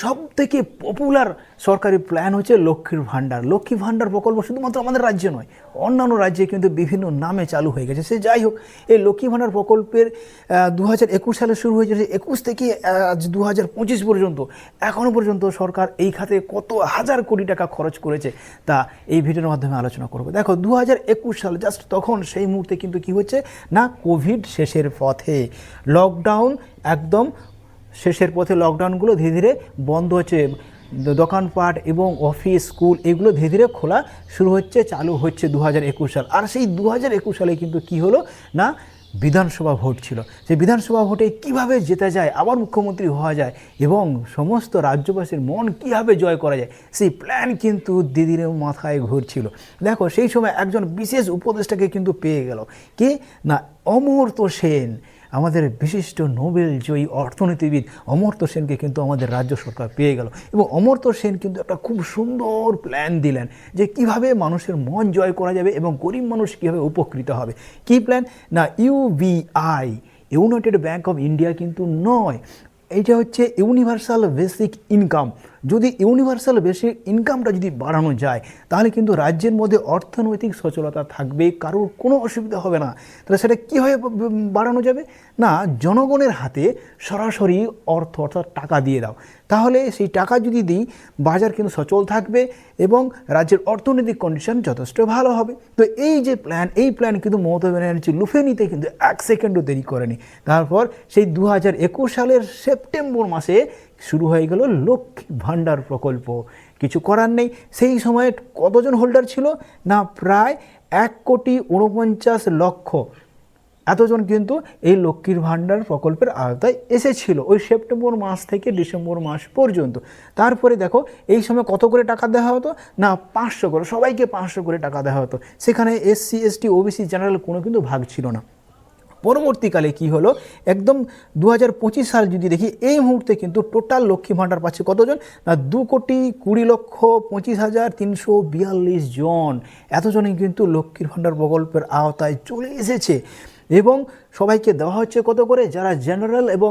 সব থেকে পপুলার সরকারি প্ল্যান হচ্ছে লক্ষ্মীর ভাণ্ডার। লক্ষ্মী ভাণ্ডার প্রকল্প শুধুমাত্র আমাদের রাজ্যে নয়, অন্যান্য রাজ্যে কিন্তু বিভিন্ন নামে চালু হয়ে গেছে। সে যাই হোক, এই লক্ষ্মী ভাণ্ডার প্রকল্পের দু হাজার একুশ সালে শুরু হয়েছে একুশ থেকে, আজ দু হাজার পঁচিশ পর্যন্ত এখনও পর্যন্ত সরকার এই খাতে কত হাজার কোটি টাকা খরচ করেছে তা এই ভিডিওর মাধ্যমে আলোচনা করব। দেখো দু হাজার একুশ সাল জাস্ট তখন সেই মুহূর্তে কিন্তু কি হচ্ছে? না কোভিড শেষের পথে। লকডাউন একদম শেষের পথে লকডাউনগুলো ধীরে ধীরে বন্ধ হচ্ছে। দোকানপাট এবং অফিস স্কুল এগুলো ধীরে ধীরে খোলা শুরু হচ্ছে, চালু হচ্ছে দু হাজার একুশ সাল। আর সেই দু হাজার একুশ সালে কিন্তু কি হলো না, বিধানসভা ভোট ছিল। সেই বিধানসভা ভোটে কীভাবে জেতা যায়, আবার মুখ্যমন্ত্রী হওয়া যায় এবং সমস্ত রাজ্যবাসীর মন কীভাবে জয় করা যায়, সেই প্ল্যান কিন্তু দিদির মাথায় ঘুরছিল। দেখো, সেই সময় একজন বিশেষ উপদেষ্টাকে কিন্তু পেয়ে গেল। কে? না, অমর্ত্য সেন। আমাদের বিশিষ্ট নোবেল জয়ী অর্থনীতিবিদ অমর্ত সেনকে কিন্তু আমাদের রাজ্য সরকার পেয়ে গেল। এবং অমর্ত্য সেন কিন্তু একটা খুব সুন্দর প্ল্যান দিলেন যে কীভাবে মানুষের মন জয় করা যাবে এবং গরিব মানুষ কীভাবে উপকৃত হবে। কী প্ল্যান না UBI United Bank of India কিন্তু নয়। এইটা হচ্ছে ইউনিভার্সাল বেসিক ইনকাম যদি ইউনিভার্সাল বেসিক ইনকামটা যদি বাড়ানো যায়, তাহলে কিন্তু রাজ্যের মধ্যে অর্থনৈতিক সচলতা থাকবে, কারোর কোনো অসুবিধা হবে না। তাহলে সেটা কীভাবে বাড়ানো যাবে? না, জনগণের হাতে সরাসরি অর্থ অর্থাৎ টাকা দিয়ে দাও। তাহলে সেই টাকা যদি দিই, বাজার কিন্তু সচল থাকবে এবং রাজ্যের অর্থনৈতিক কন্ডিশন যথেষ্ট ভালো হবে। তো এই যে প্ল্যান এই প্ল্যান কিন্তু মমতা ব্যানার্জি লুফে নিতে কিন্তু এক সেকেন্ডও দেরি করেনি। তারপর সেই দু হাজার একুশ সালের সেপ্টেম্বর মাসে শুরু হয়ে গেল লক্ষ্মী ভাণ্ডার প্রকল্প। কিছু করার নেই। সেই সময়ে কতজন হোল্ডার ছিল? না, প্রায় এক কোটি উনপঞ্চাশ লক্ষ এতজন কিন্তু এই লক্ষ্মীর ভাণ্ডার প্রকল্পের আওতায় এসেছিল ওই সেপ্টেম্বর মাস থেকে ডিসেম্বর মাস পর্যন্ত। তারপরে দেখো, এই সময় কত করে টাকা দেওয়া হতো? না, পাঁচশো করে, সবাইকে পাঁচশো করে টাকা দেওয়া হতো। সেখানে এসসি এসটি ওবিসি জেনারেল কোনো কিন্তু ভাগ ছিল না। পরবর্তীকালে কি হলো? একদম দু হাজার পঁচিশ সাল যদি দেখি, এই মুহূর্তে কিন্তু টোটাল লক্ষ্মী ভাণ্ডার পাচ্ছে কতজন? না, দু কোটি কুড়ি লক্ষ পঁচিশ হাজার তিনশো বিয়াল্লিশ জন। এতজনই কিন্তু লক্ষ্মীর ভাণ্ডার প্রকল্পের আওতায় চলে এসেছে। এবং সবাইকে দেওয়া হচ্ছে কত করে? যারা জেনারেল এবং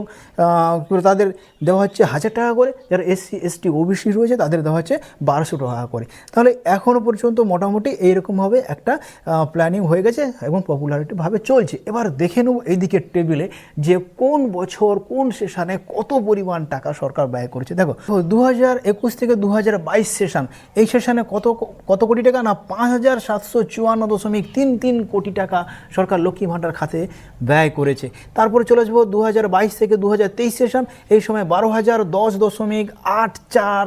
তাদের দেওয়া হচ্ছে হাজার টাকা করে। যারা এসসি, এসটি, ওবিসি রয়েছে, তাদের দেওয়া হচ্ছে বারোশো টাকা করে। তাহলে এখনও পর্যন্ত মোটামুটি এইরকমভাবে একটা প্ল্যানিং হয়ে গেছে এবং পপুলারিটিভাবে চলছে। এবার দেখে নেব এইদিকে টেবিলে যে কোন বছর, কোন সেশানে কত পরিমাণ টাকা সরকার ব্যয় করেছে। দেখো দু হাজার একুশ থেকে দু হাজার বাইশ সেশন এই সেশনে কত কত কোটি টাকা না, পাঁচ হাজার সাতশো চুয়ান্ন দশমিক তিন তিন কোটি টাকা সরকার লক্ষ্মী ভাণ্ডার খাতে ব্যয় করেছে। তারপরে চলে আসব দু হাজার বাইশ থেকে দু হাজার তেইশ সেশন এই সময় বারো হাজার দশ দশমিক আট চার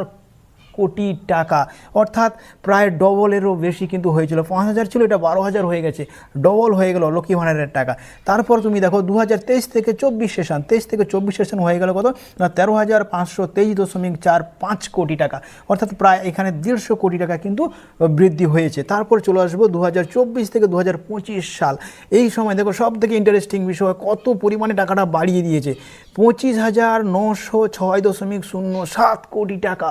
কোটি টাকা। অর্থাৎ প্রায় ডবলেরও বেশি কিন্তু হয়েছিল। পাঁচ হাজার ছিল, এটা বারো হাজার হয়ে গেছে। ডবল হয়ে গেল লক্ষ্মী ভাণ্ডারের টাকা। তারপর তুমি দেখো দু হাজার তেইশ থেকে চব্বিশ সেশন, তেইশ থেকে চব্বিশ সেশন হয়ে গেল কত? না, তেরো হাজার পাঁচশো তেইশ দশমিক চার পাঁচ কোটি টাকা। অর্থাৎ প্রায় এখানে দেড়শো কোটি টাকা কিন্তু বৃদ্ধি হয়েছে। তারপর চলে আসব দু হাজার চব্বিশ থেকে দু হাজার পঁচিশ সাল। এই সময় দেখো সব থেকে ইন্টারেস্টিং বিষয়, কত পরিমাণে টাকাটা বাড়িয়ে দিয়েছে? পঁচিশ হাজার নশো ছয় দশমিক শূন্য সাত কোটি টাকা।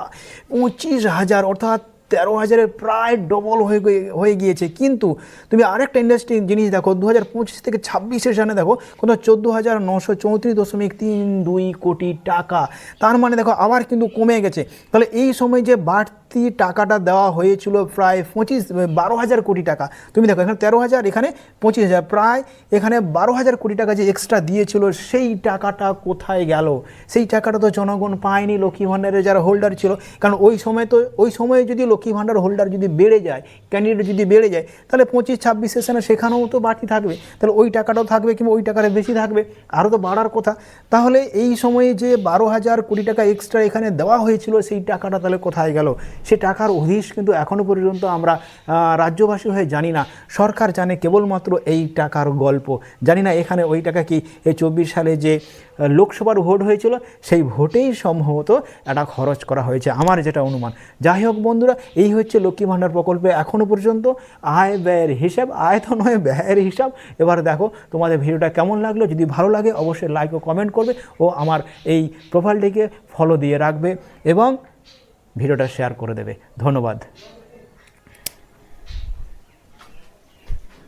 পঁচিশ হাজার, অর্থাৎ তেরো হাজারের প্রায় ডবল হয়ে হয়ে গিয়েছে। কিন্তু তুমি আরেকটা ইন্ডাস্ট্রি জিনিস দেখো দু হাজার পঁচিশ থেকে ছাব্বিশের সামনে দেখো, কোথাও চোদ্দ হাজার নশো চৌত্রিশ দশমিক তিন দুই কোটি টাকা। তার মানে দেখো, আবার কিন্তু কমে গেছে। তাহলে এই সময় যে বাড়তি টাকাটা দেওয়া হয়েছিল প্রায় পঁচিশ বারো হাজার কোটি টাকা। তুমি দেখো, এখানে তেরো হাজার, এখানে পঁচিশ হাজার, প্রায় এখানে বারো হাজার কোটি টাকা যে এক্সট্রা দিয়েছিল, সেই টাকাটা কোথায় গেল? সেই টাকাটা তো জনগণ পায়নি, লক্ষ্মী ভাণ্ডারের যারা হোল্ডার ছিল। কারণ ওই সময় তো, ওই সময়ে যদি লক্ষ্মী ভাণ্ডার হোল্ডার যদি বেড়ে যায় ক্যান্ডিডেট যদি বেড়ে যায়, তাহলে পঁচিশ, ছাব্বিশ সেশনে সেখানেও তো বাড়তি থাকবে। তাহলে ওই টাকাটাও থাকবে কিংবা ওই টাকাটা বেশি থাকবে? আরও তো বাড়ার কথা। তাহলে এই সময়ে যে বারো হাজার কোটি টাকা এক্সট্রা এখানে দেওয়া হয়েছিল, সেই টাকাটা তাহলে কোথায় গেল? সে টাকার হদিশ কিন্তু এখনও পর্যন্ত আমরা রাজ্যবাসী হয়ে জানি না। সরকার জানে কেবলমাত্র এই টাকার গল্প। জানি না এখানে ওই টাকা কি এই চব্বিশ সালে যে লোকসভার ভোট হয়েছিল, সেই ভোটেই সম্ভবত এটা খরচ করা হয়েছে। আমার যেটা অনুমান। যাই হোক বন্ধুরা, এই হচ্ছে লক্ষ্মী ভাণ্ডার প্রকল্পে এখনও পর্যন্ত। আয় ব্যয়ের হিসাব, আয় তো নয়, ব্যয়ের হিসাব। এবার দেখো তোমাদের ভিডিওটা কেমন লাগল। যদি ভালো লাগে, অবশ্যই লাইক ও কমেন্ট করবে ও আমার এই প্রোফাইলটিকে ফলো দিয়ে রাখবে। এবং ভিডিওটা শেয়ার করে দেবে। ধন্যবাদ।